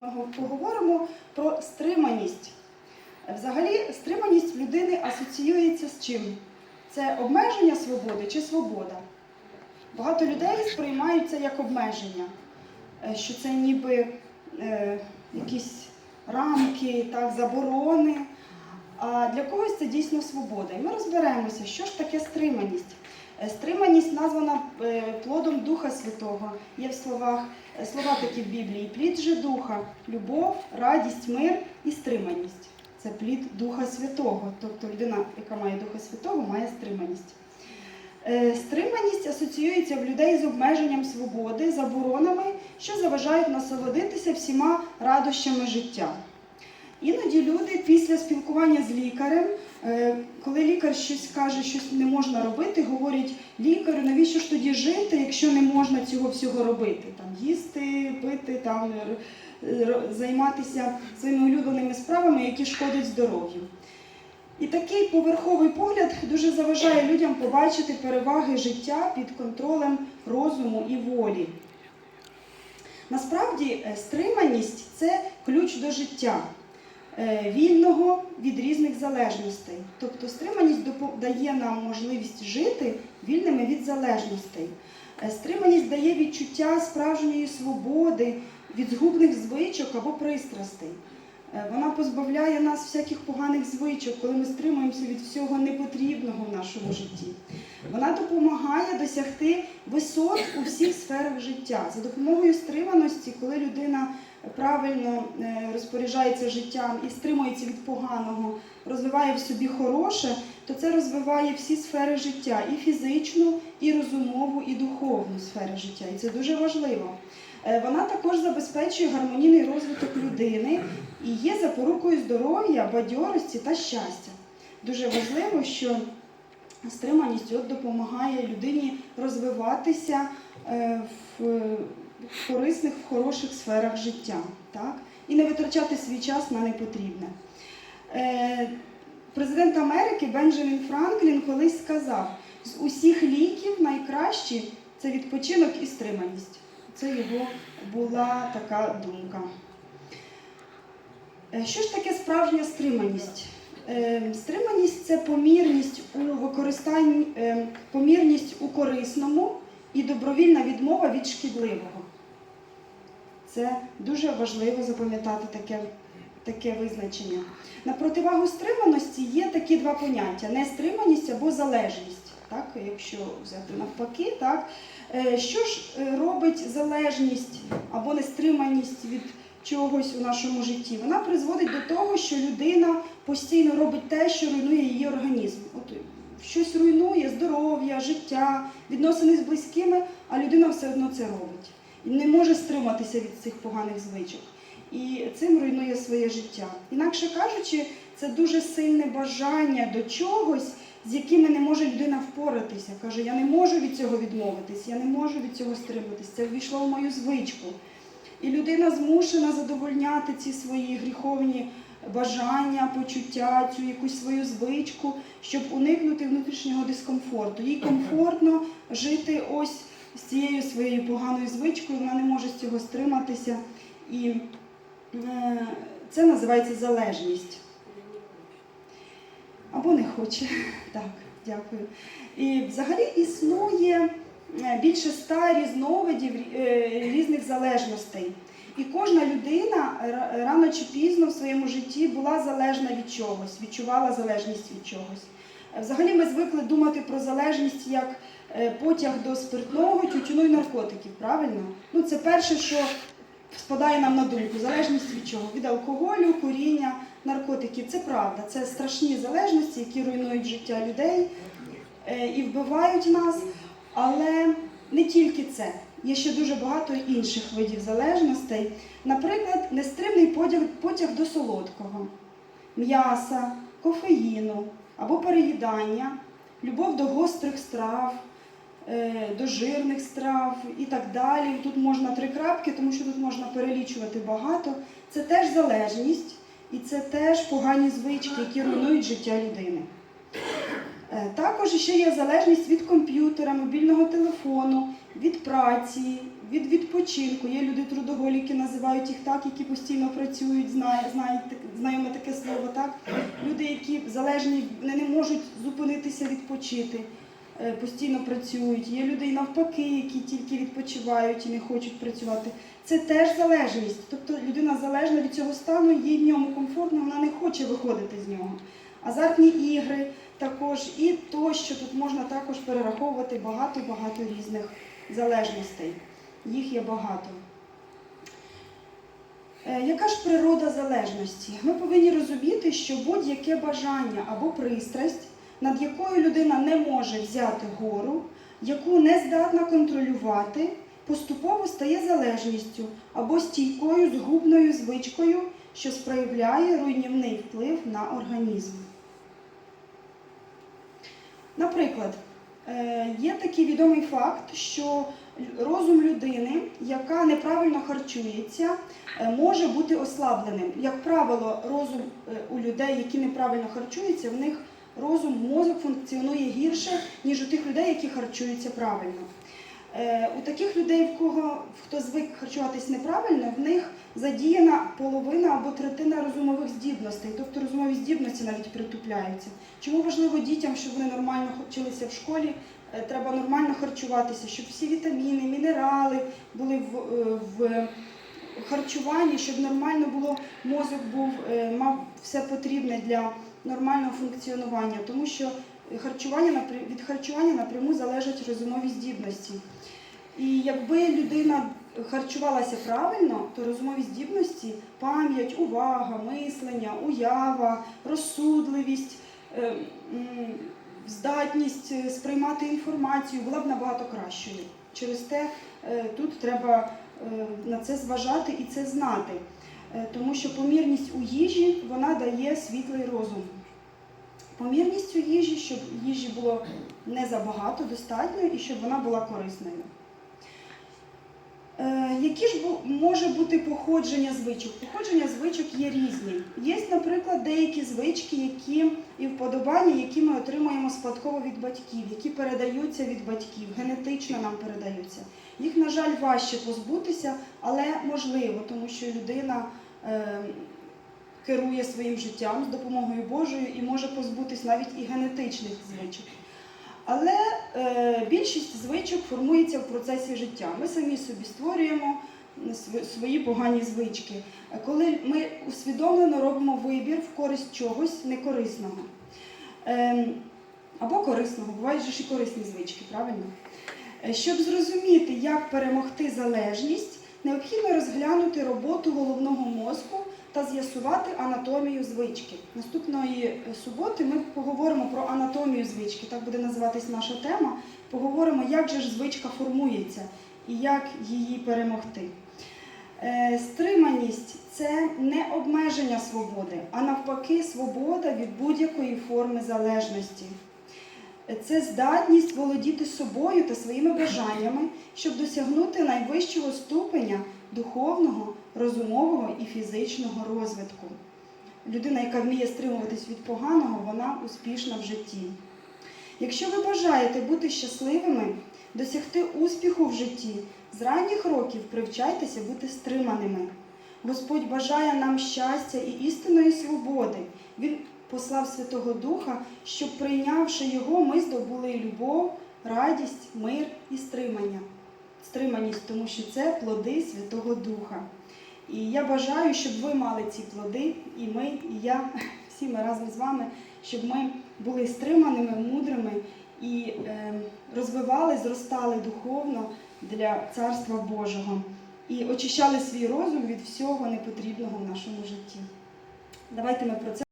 Поговоримо про стриманість. Взагалі, стриманість в людини асоціюється з чим? Це обмеження свободи чи свобода? Багато людей сприймають це як обмеження, е, що це ніби е, якісь рамки, так, заборони. А для когось це дійсно свобода. І ми розберемося, що ж таке стриманість. Е, Стриманість названа е, плодом Духа Святого. Є в словах е, слова такі в Біблії: плід же духа, любов, радість, мир і стриманість. Це плід Духа Святого. Тобто людина, яка має Духа Святого, має стриманість. Стриманість асоціюється в людей з обмеженням свободи, заборонами, що заважають насолодитися всіма радощами життя. Іноді люди після спілкування з лікарем, коли лікар щось каже, щось не можна робити, говорять лікарю, навіщо ж тоді жити, якщо не можна цього всього робити? Там їсти, пити, там р- займатися своїми улюбленими справами, які шкодять здоров'ю. І такий поверховий погляд дуже заважає людям побачити переваги життя під контролем розуму і волі. Насправді, е, стриманість це ключ до життя е, вільного від різних залежностей. Тобто стриманість дає нам можливість жити вільними від залежностей. Е, Стриманість дає відчуття справжньої свободи від згубних звичок або пристрастей. Е, Вона позбавляє нас всяких поганих звичок, коли ми стримуємося від всього непотрібного в нашому житті. Вона допомагає досягти висот у всіх сферах життя. За допомогою стриманості, коли людина правильно е, розпоряджається життям і стримується від поганого, розвиває в собі хороше, то це розвиває всі сфери життя і фізичну, і розумову, і духовну сфери життя. І це дуже важливо. Е, Вона також забезпечує гармонійний розвиток людини і є запорукою здоров'я, бадьорості та щастя. Дуже важливо, що стриманість от допомагає людині розвиватися е, корисних, в хороших сферах життя, так? і не витрачати свій час на непотрібне. Е, Президент Америки Бенджамін Франклін колись сказав: з усіх ліків найкращі це відпочинок і стриманість. Це його була така думка. Е, Що ж таке справжня стриманість? Е, Стриманість це помірність у використанні, е, помірність у корисному і добровільна відмова від шкідливого. Це дуже важливо запам'ятати таке, таке визначення. На противагу стриманості є такі два поняття: нестриманість або залежність. Так, якщо взяти навпаки, так, Е, що ж е, робить залежність або нестриманість від чогось у нашому житті? Вона призводить до того, що людина постійно робить те, що руйнує її організм. От щось руйнує здоров'я, життя, відносини з близькими, а людина все одно це робить. Не може стриматися від цих поганих звичок. І цим руйнує своє життя. Інакше кажучи, це дуже сильне бажання до чогось, з якими не може людина впоратися. Каже, я не можу від цього відмовитись, я не можу від цього стриматись. Це ввійшло в мою звичку. І людина змушена задовольняти ці свої гріховні бажання, почуття, цю якусь свою звичку, щоб уникнути внутрішнього дискомфорту. Їй комфортно жити ось з цією своєю поганою звичкою, вона не може з цього стриматися. І е, це називається залежність. Або не хоче. Так, дякую. І взагалі існує е, більше ста різновидів е, різних залежностей. І кожна людина рано чи пізно в своєму житті була залежна від чогось, відчувала залежність від чогось. Взагалі ми звикли думати про залежність як потяг до спиртного, тютюну і наркотиків, правильно? Ну, це перше, що спадає нам на думку. Залежність від чого? Від алкоголю, куріння, наркотиків. Це правда. Це страшні залежності, які руйнують життя людей е, і вбивають нас. Але не тільки це. Є ще дуже багато інших видів залежностей. Наприклад, нестримний потяг, потяг до солодкого, м'яса, кофеїну або переїдання, любов до гострих страв, е, до жирних страв і так далі. Тут можна три крапки, тому що тут можна перелічувати багато. Це теж залежність і це теж погані звички, які руйнують життя людини. Е, Також ще є залежність від комп'ютера, мобільного телефону, від праці, від відпочинку. Є люди трудоголіки, називають їх так, які постійно працюють, знають так- знайоме таке слово, так? Люди, які залежні, вони не можуть зупинитися відпочити, е, постійно працюють. Є люди навпаки, які тільки відпочивають і не хочуть працювати. Це теж залежність. Тобто людина залежна від цього стану, їй в ньому комфортно, вона не хоче виходити з нього. Азартні ігри також і тощо тут можна також перераховувати багато-багато різних залежностей. Їх є багато. Е, Яка ж природа залежності? Ми повинні розуміти, що будь-яке бажання або пристрасть, над якою людина не може взяти гору, яку не здатна контролювати, поступово стає залежністю або стійкою згубною звичкою, що спроявляє руйнівний вплив на організм. Наприклад, е, є такий відомий факт, що розум людини, яка неправильно харчується, е, може бути ослабленим. Як правило, розум е, у людей, які неправильно харчуються, в них розум, мозок функціонує гірше, ніж у тих людей, які харчуються правильно. Е, У таких людей, в кого хто звик харчуватись неправильно, в них задіяна половина або третина розумових здібностей, тобто розумові здібності навіть притупляються. Чому важливо дітям, щоб вони нормально вчилися в школі? Е, Треба нормально харчуватися, щоб всі вітаміни, мінерали були в, е, в харчуванні, щоб нормально було, мозок був, мав все потрібне для нормального функціонування, тому що харчування від харчування напряму залежать розумові здібності. І якби людина харчувалася правильно, то розумові здібності, пам'ять, увага, мислення, уява, розсудливість, е, здатність е, сприймати інформацію була б набагато кращою. Через те е, тут треба на це зважати і це знати, тому що помірність у їжі вона дає світлий розум. Помірність у їжі, щоб їжі було не забагато, достатньо і щоб вона була корисною. Е, Які ж може бути походження звичок? Походження звичок є різні. Є, наприклад, деякі звички, які і вподобання, які ми отримуємо спадково від батьків, які передаються від батьків, генетично нам передаються. Їх, на жаль, важче позбутися, але можливо, тому що людина е, керує своїм життям з допомогою Божою і може позбутись навіть і генетичних звичок. Але е, більшість звичок формується в процесі життя. Ми самі собі створюємо свої погані звички, Е, коли ми усвідомлено робимо вибір в користь чогось некорисного. Ем, або корисного, бувають же ж і корисні звички, правильно? Е, Щоб зрозуміти, як перемогти залежність, необхідно розглянути роботу головного мозку та з'ясувати анатомію звички. Наступної е, суботи ми поговоримо про анатомію звички, так буде називатись наша тема. Поговоримо, як же ж звичка формується і як її перемогти. Е, Стриманість це не обмеження свободи, а навпаки, свобода від будь-якої форми залежності. Це здатність володіти собою та своїми бажаннями, щоб досягнути найвищого ступеня духовного, розумового і фізичного розвитку. Людина, яка вміє стримуватись від поганого, вона успішна в житті. Якщо ви бажаєте бути щасливими, досягти успіху в житті, з ранніх років привчайтеся бути стриманими. Господь бажає нам щастя і істинної свободи. Він послав Святого Духа, щоб, прийнявши його, ми здобули любов, радість, мир і стримання. Стриманість, тому що це плоди Святого Духа. І я бажаю, щоб ви мали ці плоди, і ми, і я, всі ми разом з вами, щоб ми були стриманими, мудрими і е, розвивали, зростали духовно для Царства Божого і очищали свій розум від всього непотрібного в нашому житті. Давайте ми про це.